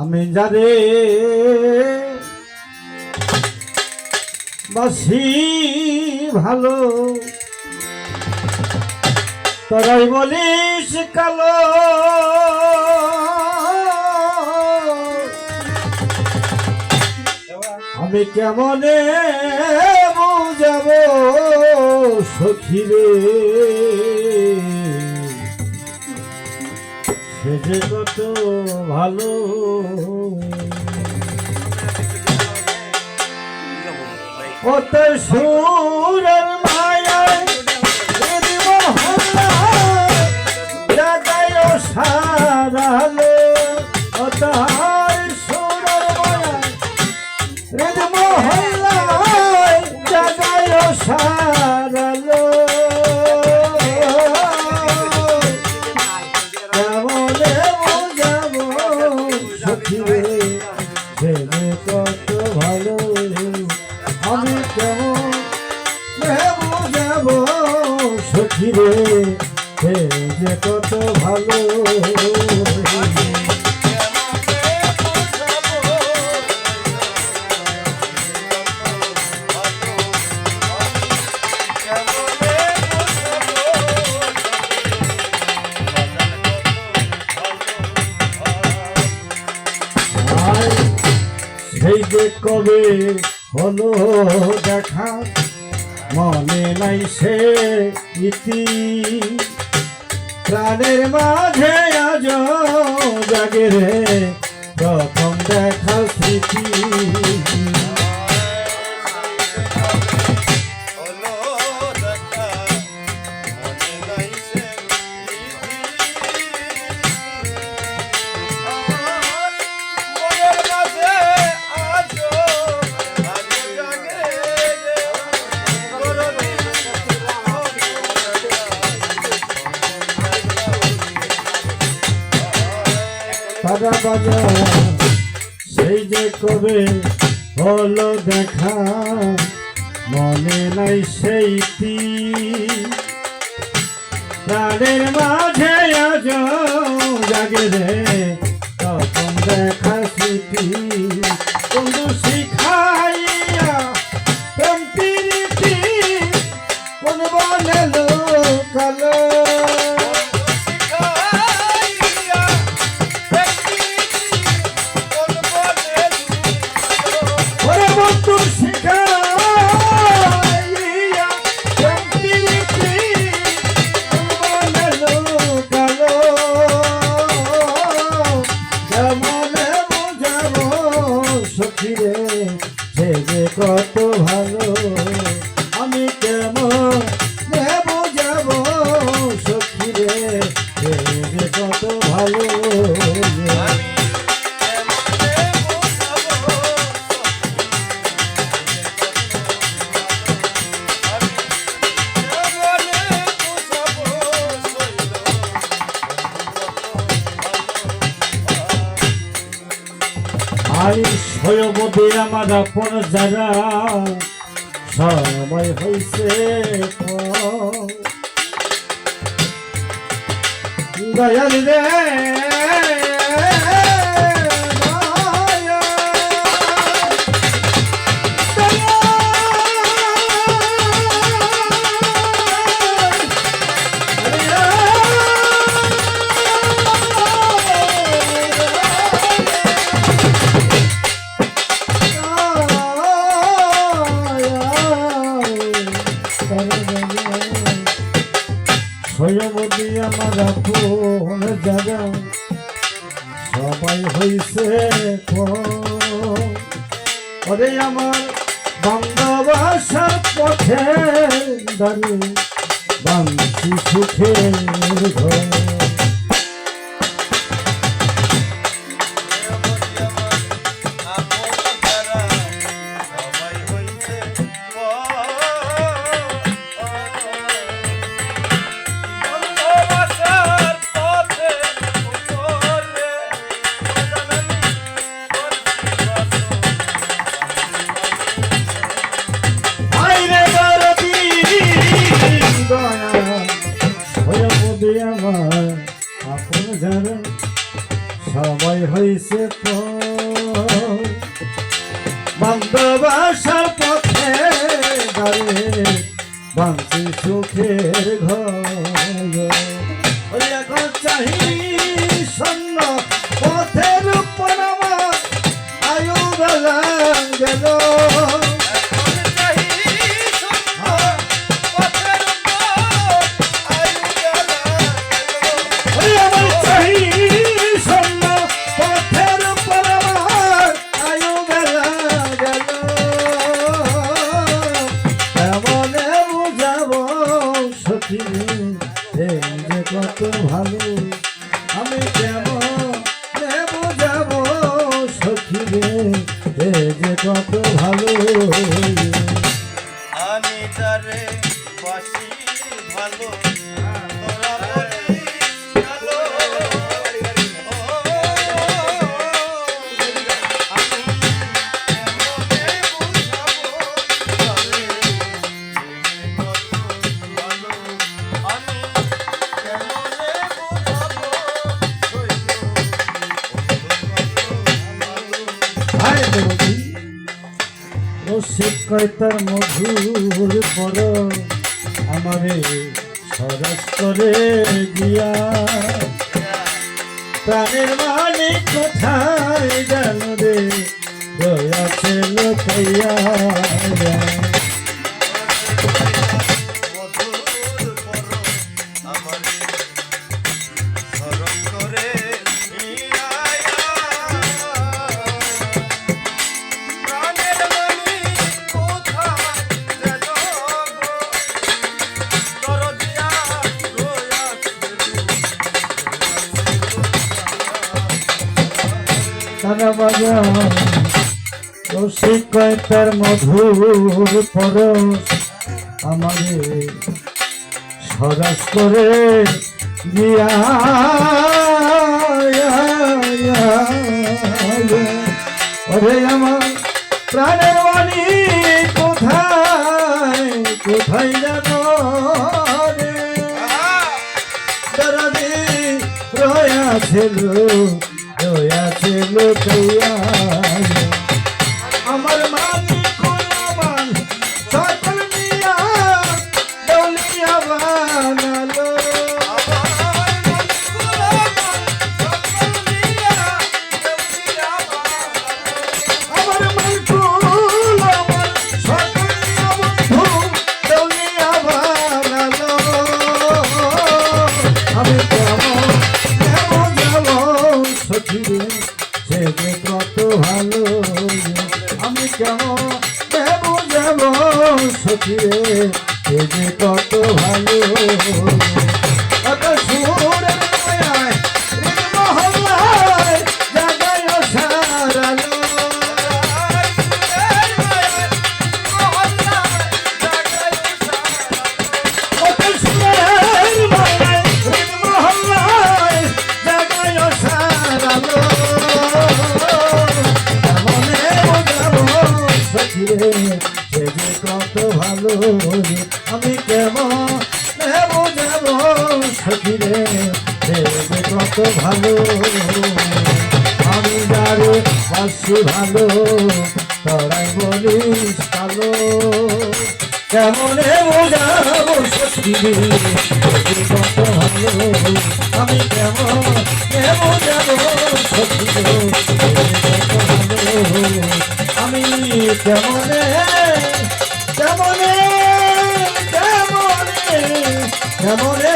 আমি যারে বাসি ভালো তোরাই বলিস কালো। আমি কেমনে বুঝাব সখী যে কত ভালো। কত সুরের সখী রে সে যে কত ভালো সেই যে কবে হলো দেখা? মনে নাই সে ইতি প্রাণের মাঝে আজ কবে হলো দেখা? মনে নাই সেই প্রাণের মাঝে আজ জাগে রে তখন দেখা স্মৃতি। কত ভালো আই স্বয়বদে আমার আপন যারা সময় হয়েছে রে সয়বতী আমার জাগা সবাই হইছে ওরে আমার বাংলাবাসার পথে দাঁড়িয়ে বাংশি সুখের ঘর। আপন যারা সবাই হয়েছে বন্ধবাসার পথে দাঁড়ে বাঁচি সুখের ঘর। এখন চাহিদা কয় তার মধুর পর আমারে সরস করে গিয়া। প্রাণের মানে কোথায় জানো দয়া ছিল কইয়া নানা বাজা তার মধুর পরশ আমারে সরাস করে দিয়া ওরে আমার প্রাণের বাণী কোথায় কোথায় যাব রে? ভালো খাইয়া ভালো। আমি যারে ভালো, তারাই বলিস ভালো। বোঝাবো সত্যি? কত ভালো। আমি কেমন বোঝাবো সত্যি? কত ভালো আমি কেমন কেমন কেমন